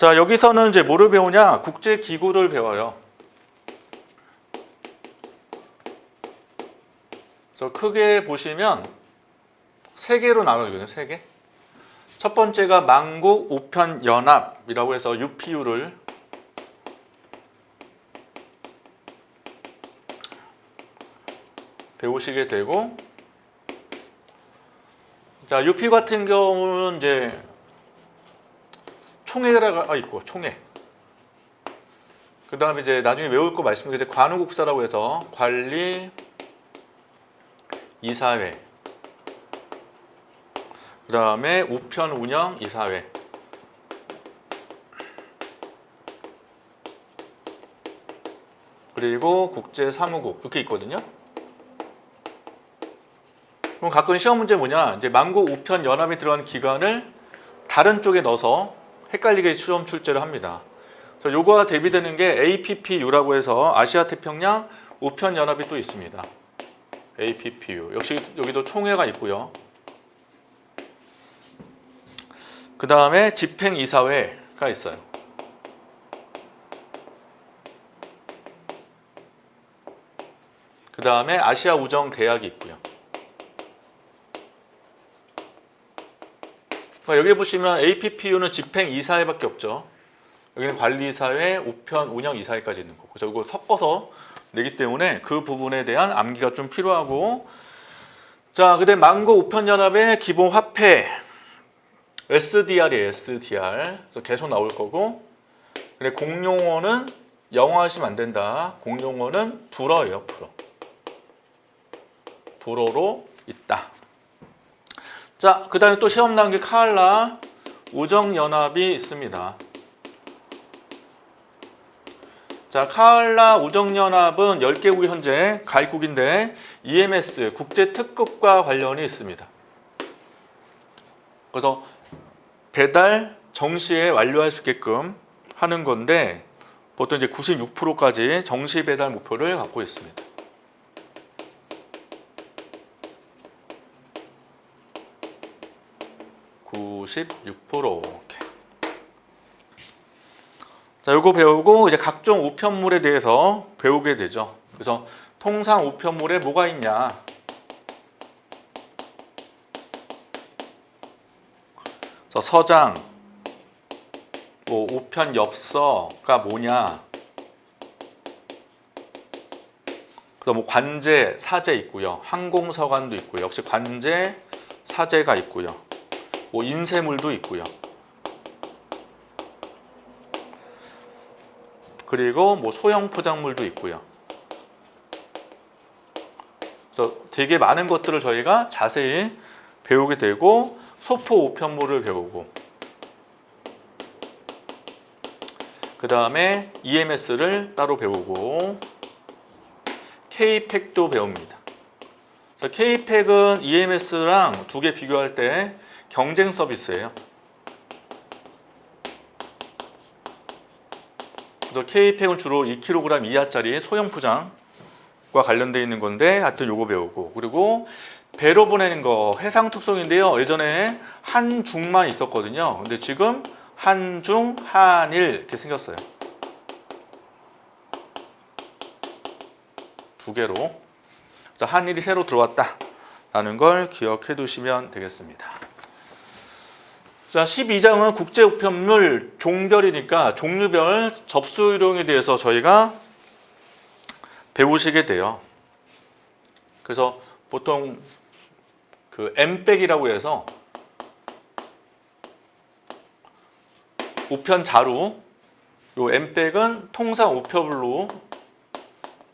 자, 여기서는 이제 뭐를 배우냐? 국제 기구를 배워요. 그래서 크게 보시면 세 개로 나눠지거든요. 세 개. 첫 번째가 만국 우편 연합이라고 해서 UPU를 배우시게 되고 자, UP 같은 경우는 이제 총회가 있고 총회. 그 다음에 이제 나중에 외울 거 말씀드린 게 관우국사라고 해서 관리 이사회. 그 다음에 우편 운영 이사회. 그리고 국제 사무국 이렇게 있거든요. 그럼 가끔 시험 문제 뭐냐? 이제 만국 우편 연합에 들어간 기관을 다른 쪽에 넣어서 헷갈리게 시험 출제를 합니다. 요거와 대비되는 게 APPU라고 해서 아시아 태평양 우편 연합이 또 있습니다. APPU 역시 여기도 총회가 있고요. 그 다음에 집행이사회가 있어요. 그 다음에 아시아 우정 대학이 있고요. 그러니까 여기 보시면 APPU는 집행 이사회밖에 없죠. 여기는 관리사회, 우편, 운영 이사회까지 있는 거고. 그래서 이거 섞어서 내기 때문에 그 부분에 대한 암기가 좀 필요하고. 자, 근데 망고 우편 연합의 기본 화폐 SDR이에요. SDR. 그래서 계속 나올 거고. 근데 공용어는 영어 하시면 안 된다. 공용어는 불어예요. 불어. 불어로 있다. 자, 그 다음에 또 시험 나온 게 카알라 우정연합이 있습니다. 자, 카알라 우정연합은 10개국이 현재 가입국인데 EMS 국제특급과 관련이 있습니다. 그래서 배달 정시에 완료할 수 있게끔 하는 건데 보통 이제 96%까지 정시 배달 목표를 갖고 있습니다. 96% 이렇게. 자, 요거 배우고 이제 각종 우편물에 대해서 배우게 되죠. 그래서 통상 우편물에 뭐가 있냐? 그래서 서장, 뭐 우편 엽서가 뭐냐? 그래서 뭐 관제, 사제 있고요. 항공서관도 있고요. 역시 관제, 사제가 있고요. 뭐 인쇄물도 있고요. 그리고 뭐 소형 포장물도 있고요. 그래서 되게 많은 것들을 저희가 자세히 배우게 되고 소포 우편물을 배우고 그 다음에 EMS를 따로 배우고 K팩도 배웁니다. K팩은 EMS랑 두 개 비교할 때 경쟁 서비스예요. 그래서 K팩은 주로 2kg 이하짜리 소형 포장과 관련되어 있는 건데 하여튼 요거 배우고 그리고 배로 보내는 거 해상 특성인데요. 예전에 한중만 있었거든요. 근데 지금 한중, 한일 이렇게 생겼어요. 두 개로. 한일이 새로 들어왔다라는 걸 기억해 두시면 되겠습니다. 자, 12장은 국제 우편물 종별이니까 종류별 접수 요령에 대해서 저희가 배우시게 돼요. 그래서 보통 그 M백이라고 해서 우편 자루 요 M백은 통상 우편물로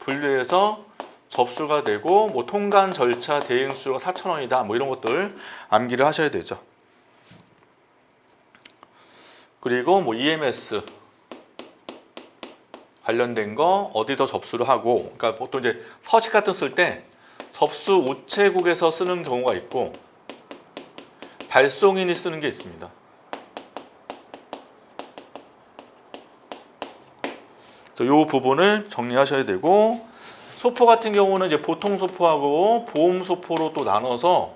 분류해서 접수가 되고 뭐 통관 절차 대행 수가 4,000원이다. 뭐 이런 것들 암기를 하셔야 되죠. 그리고 뭐 EMS 관련된 거 어디다 접수를 하고 그러니까 보통 이제 서식 같은 쓸 때 접수 우체국에서 쓰는 경우가 있고 발송인이 쓰는 게 있습니다. 그래서 이 부분을 정리하셔야 되고 소포 같은 경우는 이제 보통 소포하고 보험 소포로 또 나눠서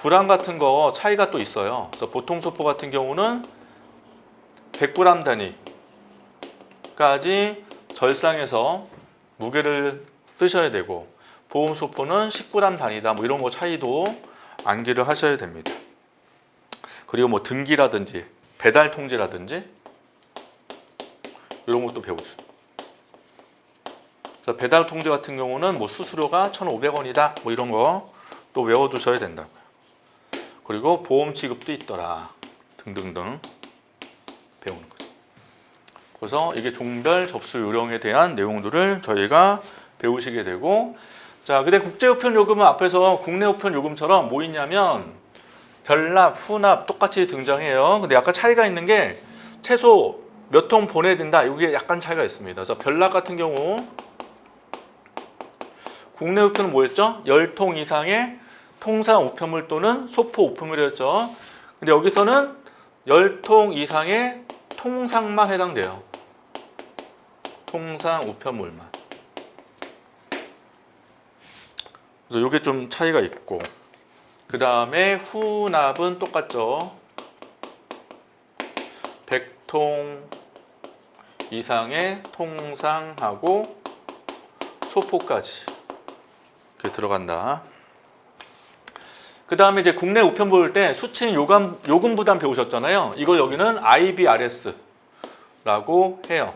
구랑 같은 거 차이가 또 있어요. 그래서 보통 소포 같은 경우는 100g 단위까지 절상해서 무게를 쓰셔야 되고 보험 소포는 10g 단위다. 뭐 이런 거 차이도 암기를 하셔야 됩니다. 그리고 뭐 등기라든지 배달 통지라든지 이런 것도 배우죠. 배달 통지 같은 경우는 뭐 수수료가 1,500원이다. 뭐 이런 거 또 외워두셔야 된다고요. 그리고 보험 취급도 있더라. 등등등 배우는 거죠. 그래서 이게 종별 접수 요령에 대한 내용들을 저희가 배우시게 되고 자, 근데 국제 우편 요금은 앞에서 국내 우편 요금처럼 뭐 있냐면 별납, 후납 똑같이 등장해요. 근데 약간 차이가 있는 게 최소 몇 통 보내야 된다. 이게 약간 차이가 있습니다. 그래서 별납 같은 경우 국내 우편은 뭐였죠? 10통 이상의 통상 우편물 또는 소포 우편물이었죠. 근데 여기서는 10통 이상의 통상만 해당돼요. 통상 우편물만. 그래서 이게 좀 차이가 있고 그 다음에 후납은 똑같죠. 100통 이상의 통상하고 소포까지 이렇게 들어간다. 그 다음에 이제 국내 우편 볼 때 수취인 요금, 요금 부담 배우셨잖아요. 이거 여기는 IBRS라고 해요.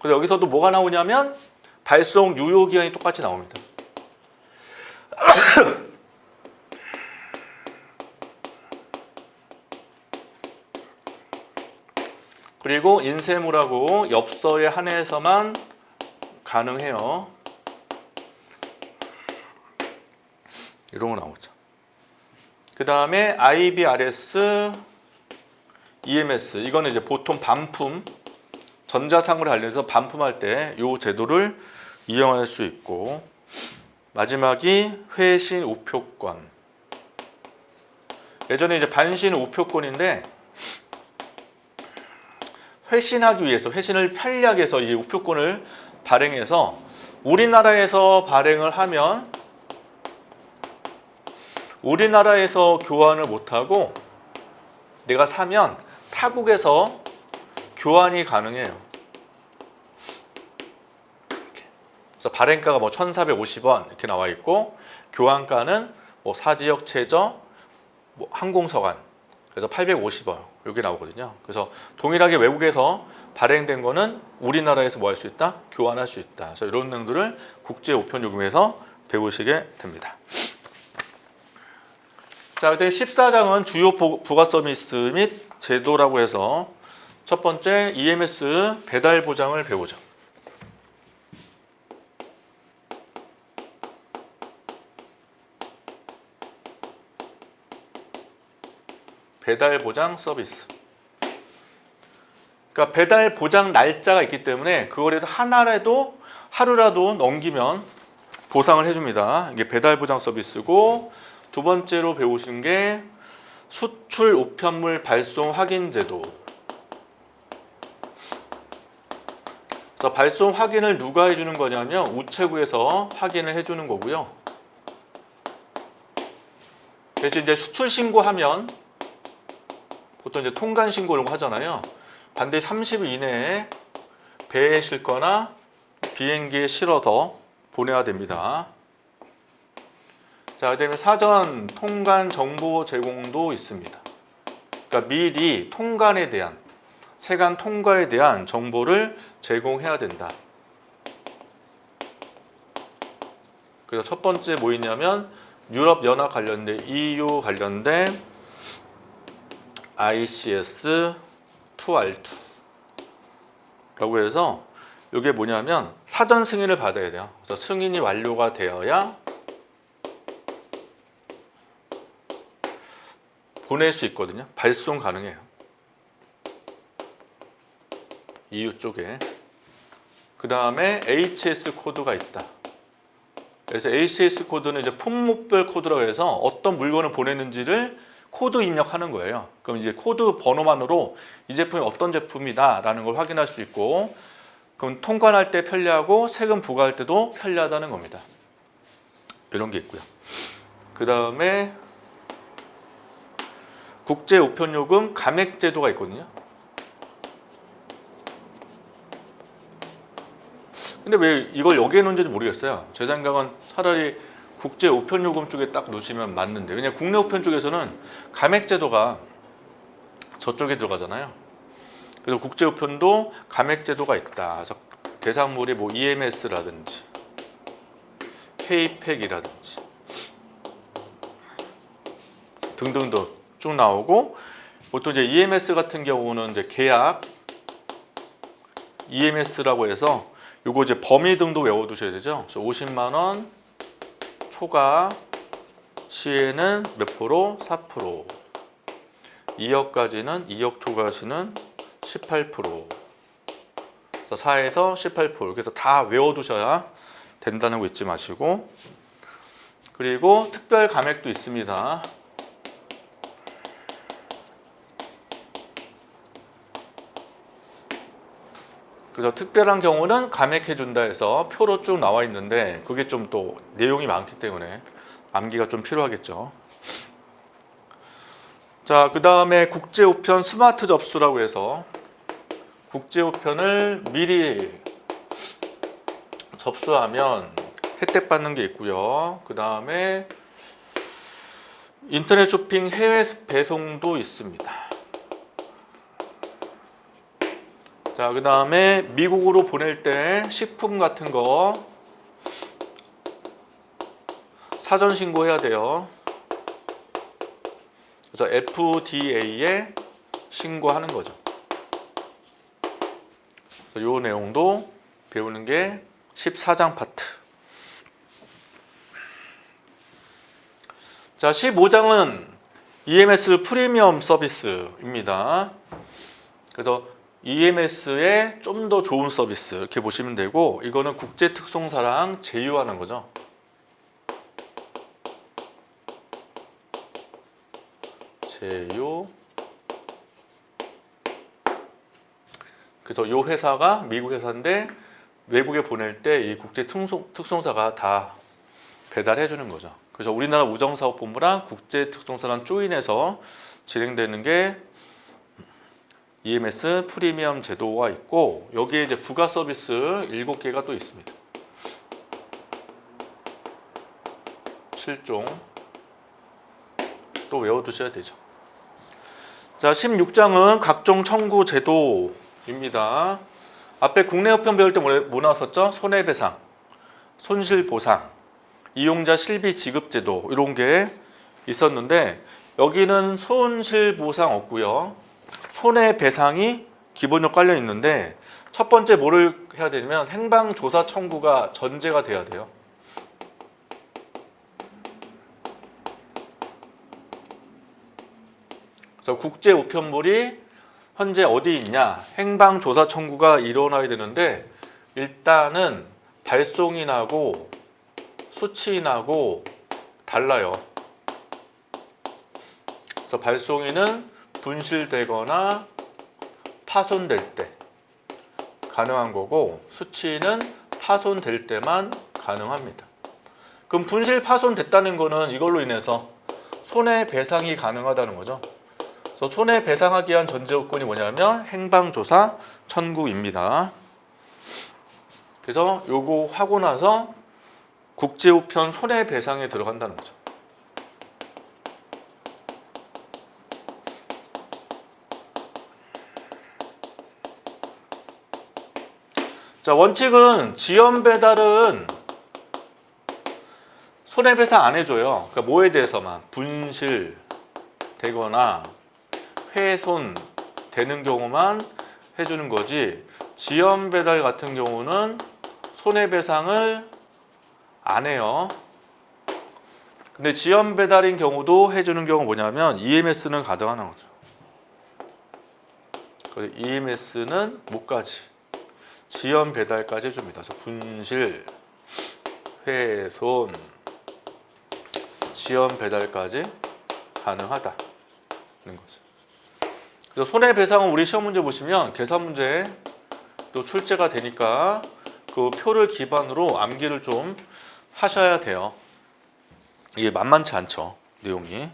그래서 여기서도 뭐가 나오냐면 발송 유효 기한이 똑같이 나옵니다. 그리고 인쇄물하고 엽서에 한해서만 가능해요. 이런 거 나오죠. 그 다음에 IBRS, EMS 이거는 이제 보통 반품 전자상으로 관련해서 반품할 때 이 제도를 이용할 수 있고 마지막이 회신 우표권. 예전에 이제 반신 우표권인데 회신하기 위해서 회신을 편리하게 해서 이 우표권을 발행해서 우리나라에서 발행을 하면 우리나라에서 교환을 못하고 내가 사면 타국에서 교환이 가능해요. 그래서 발행가가 뭐 1,450원 이렇게 나와 있고 교환가는 뭐 사지역 최저, 뭐 항공서관 그래서 850원 여기 나오거든요. 그래서 동일하게 외국에서 발행된 거는 우리나라에서 뭐 할 수 있다? 교환할 수 있다. 그래서 이런 내용들을 국제 우편 요금에서 배우시게 됩니다. 자, 그때 14장은 주요 보- 부가 서비스 및 제도라고 해서 첫 번째 EMS 배달 보장을 배우죠. 배달 보장 서비스. 그러니까 배달 보장 날짜가 있기 때문에 그거라도 하나라도 하루라도 넘기면 보상을 해줍니다. 이게 배달 보장 서비스고 두 번째로 배우신 게 수출 우편물 발송 확인 제도. 그래서 발송 확인을 누가 해주는 거냐면 우체국에서 확인을 해주는 거고요. 그래서 이제 수출 신고하면 보통 이제 통관 신고 이런 거 하잖아요. 반드시 30일 이내에 배에 싣거나 비행기에 실어서 보내야 됩니다. 자, 그다음에 사전 통관 정보 제공도 있습니다. 그러니까 미리 통관에 대한 세관 통과에 대한 정보를 제공해야 된다. 그래서 첫 번째 뭐 있냐면 유럽 연합 관련된 EU 관련된 ICS 2R2라고 해서 이게 뭐냐면 사전 승인을 받아야 돼요. 그래서 승인이 완료가 되어야 보낼 수 있거든요. 발송 가능해요. EU 쪽에. 그 다음에 HS 코드가 있다. 그래서 HS 코드는 이제 품목별 코드라고 해서 어떤 물건을 보내는지를 코드 입력하는 거예요. 그럼 이제 코드 번호만으로 이 제품이 어떤 제품이다라는 걸 확인할 수 있고, 그럼 통관할 때 편리하고 세금 부과할 때도 편리하다는 겁니다. 이런 게 있고요. 그 다음에 국제 우편 요금 감액 제도가 있거든요. 근데 왜 이걸 여기에 놓은지 모르겠어요. 제 생각은 차라리 국제 우편 요금 쪽에 딱 놓으시면 맞는데 왜냐 국내 우편 쪽에서는 감액 제도가 저쪽에 들어가잖아요. 그래서 국제 우편도 감액 제도가 있다. 대상물이 뭐 EMS라든지 K팩이라든지 등등등 쭉 나오고 보통 이제 EMS 같은 경우는 이제 계약 EMS라고 해서 요거 이제 범위 등도 외워두셔야 되죠. 그래서 50만 원 초과 시에는 몇 프로? 4%. 2억까지는 2억 초과 시는 18%. 그래서 4에서 18%. 그래서 다 외워두셔야 된다는 거 잊지 마시고 그리고 특별 감액도 있습니다. 그래서 특별한 경우는 감액해 준다 해서 표로 쭉 나와 있는데 그게 좀 또 내용이 많기 때문에 암기가 좀 필요하겠죠. 자, 그 다음에 국제 우편 스마트 접수라고 해서 국제 우편을 미리 접수하면 혜택 받는 게 있고요. 그 다음에 인터넷 쇼핑 해외 배송도 있습니다. 자, 그 다음에 미국으로 보낼 때 식품 같은 거 사전 신고해야 돼요. 그래서 FDA에 신고하는 거죠. 그래서 요 내용도 배우는 게 14장 파트. 자, 15장은 EMS 프리미엄 서비스입니다. 그래서 EMS의 좀 더 좋은 서비스 이렇게 보시면 되고 이거는 국제 특송사랑 제휴하는 거죠. 제휴. 그래서 요 회사가 미국 회사인데 외국에 보낼 때 이 국제 특송, 특송사가 다 배달해 주는 거죠. 그래서 우리나라 우정사업본부랑 국제 특송사랑 조인해서 진행되는 게 EMS 프리미엄 제도가 있고 여기에 이제 부가 서비스 7개가 또 있습니다. 실종 또 외워두셔야 되죠. 자, 16장은 각종 청구 제도입니다. 앞에 국내 우편 배울 때 뭐 나왔었죠? 손해배상, 손실보상, 이용자 실비 지급 제도 이런 게 있었는데 여기는 손실보상 없고요. 손해배상이 기본적으로 깔려 있는데 첫 번째 뭐를 해야 되냐면 행방조사 청구가 전제가 돼야 돼요. 그래서 국제 우편물이 현재 어디 있냐 행방조사 청구가 일어나야 되는데 일단은 발송인하고 수취인하고 달라요. 그래서 발송인은 분실되거나 파손될 때 가능한 거고 수치는 파손될 때만 가능합니다. 그럼 분실 파손됐다는 거는 이걸로 인해서 손해배상이 가능하다는 거죠. 그래서 손해배상하기 위한 전제 요건이 뭐냐면 행방조사 청구입니다. 그래서 요거 하고 나서 국제우편 손해배상에 들어간다는 거죠. 자 원칙은 지연 배달은 손해배상 안 해줘요. 그러니까 뭐에 대해서만 분실 되거나 훼손 되는 경우만 해주는 거지. 지연 배달 같은 경우는 손해배상을 안 해요. 근데 지연 배달인 경우도 해주는 경우 뭐냐면 EMS는 가능한 거죠. EMS는 못까지. 지연 배달까지 해줍니다. 그래서 분실, 훼손, 지연 배달까지 가능하다는 거죠. 그래서 손해배상은 우리 시험 문제 보시면 계산 문제 또 출제가 되니까 그 표를 기반으로 암기를 좀 하셔야 돼요. 이게 만만치 않죠 내용이.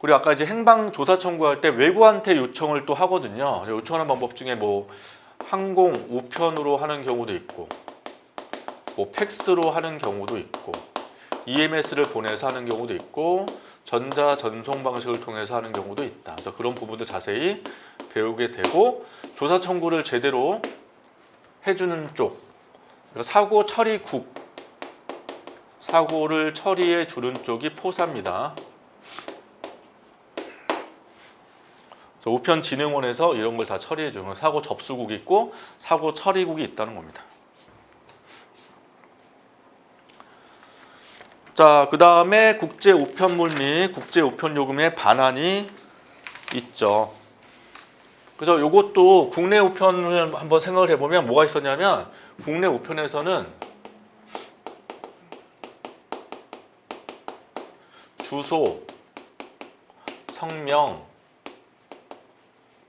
그리고 아까 이제 행방 조사 청구할 때 외부한테 요청을 또 하거든요. 요청하는 방법 중에 뭐 항공 우편으로 하는 경우도 있고, 뭐 팩스로 하는 경우도 있고, EMS를 보내서 하는 경우도 있고, 전자 전송 방식을 통해서 하는 경우도 있다. 그래서 그런 부분도 자세히 배우게 되고 조사 청구를 제대로 해주는 쪽, 그러니까 사고 처리국, 사고를 처리해 주는 쪽이 포사입니다. 그래서 우편진흥원에서 이런 걸 다 처리해 주는 사고 접수국이 있고 사고 처리국이 있다는 겁니다. 자, 그 다음에 국제 우편물 및 국제 우편 요금의 반환이 있죠. 그래서 이것도 국내 우편을 한번 생각을 해보면 뭐가 있었냐면 국내 우편에서는 주소, 성명,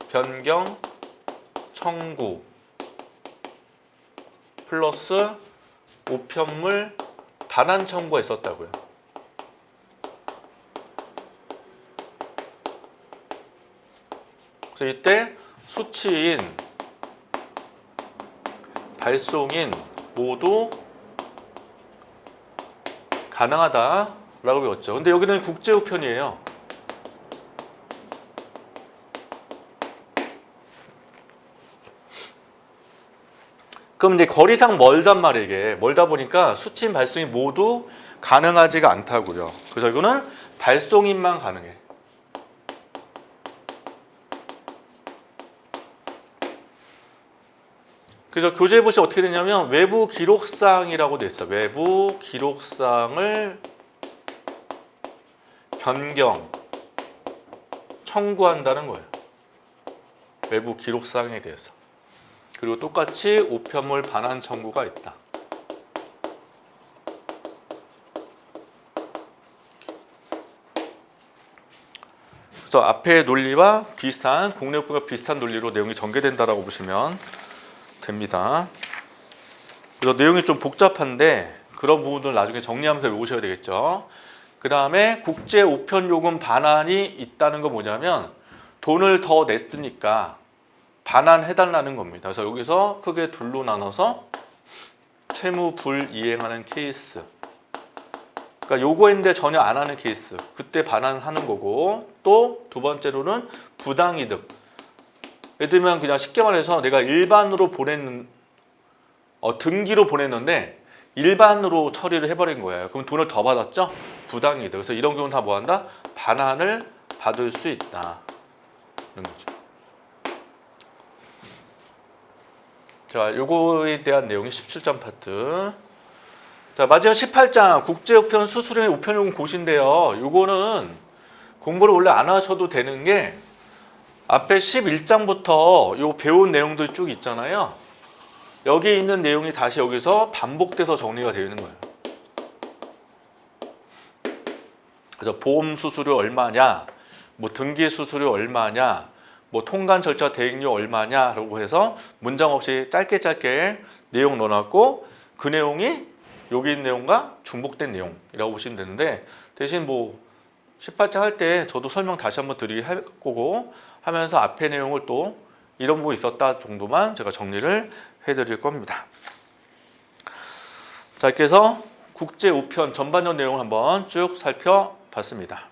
변경, 청구 플러스 우편물 반환 청구가 있었다고요. 그래서 이때 수취인, 발송인 모두 가능하다라고 배웠죠. 근데 여기는 국제 우편이에요. 그럼 이제 거리상 멀단 말이에요. 이게 멀다 보니까 수취인 발송이 모두 가능하지가 않다고요. 그래서 이거는 발송인만 가능해. 그래서 교재 보시 어떻게 되냐면 외부 기록상이라고 돼 있어. 외부 기록상을 변경 청구한다는 거예요. 외부 기록상에 대해서. 그리고 똑같이 우편물 반환 청구가 있다. 그래서 앞의 논리와 비슷한 국내 우편과 비슷한 논리로 내용이 전개된다라고 보시면 됩니다. 그래서 내용이 좀 복잡한데 그런 부분들 나중에 정리하면서 외우셔야 되겠죠. 그 다음에 국제 우편 요금 반환이 있다는 거 뭐냐면 돈을 더 냈으니까 반환해달라는 겁니다. 그래서 여기서 크게 둘로 나눠서 채무 불이행하는 케이스. 그러니까 요거인데 전혀 안 하는 케이스. 그때 반환하는 거고 또 두 번째로는 부당이득. 예를 들면 그냥 쉽게 말해서 내가 일반으로 보냈는 어, 등기로 보냈는데 일반으로 처리를 해버린 거예요. 그럼 돈을 더 받았죠? 부당이득. 그래서 이런 경우는 다 뭐한다? 반환을 받을 수 있다. 이런 거죠. 자, 요거에 대한 내용이 17점 파트. 자, 마지막 18장 국제우편 수수료의 우편요금 고시인데요. 요거는 공부를 원래 안 하셔도 되는 게 앞에 11장부터 요 배운 내용들 쭉 있잖아요. 여기 있는 내용이 다시 여기서 반복돼서 정리가 되어 있는 거예요. 그래서 보험 수수료 얼마냐, 뭐 등기 수수료 얼마냐, 뭐 통관 절차 대행료 얼마냐라고 해서 문장 없이 짧게 짧게 내용 넣어놨고 그 내용이 여기 있는 내용과 중복된 내용이라고 보시면 되는데 대신 뭐 18장 할때 저도 설명 다시 한번 드리게 할 거고 하면서 앞에 내용을 또 이런 부분 있었다 정도만 제가 정리를 해드릴 겁니다. 자 이렇게 해서 국제 우편 전반전 내용을 한번 쭉 살펴봤습니다.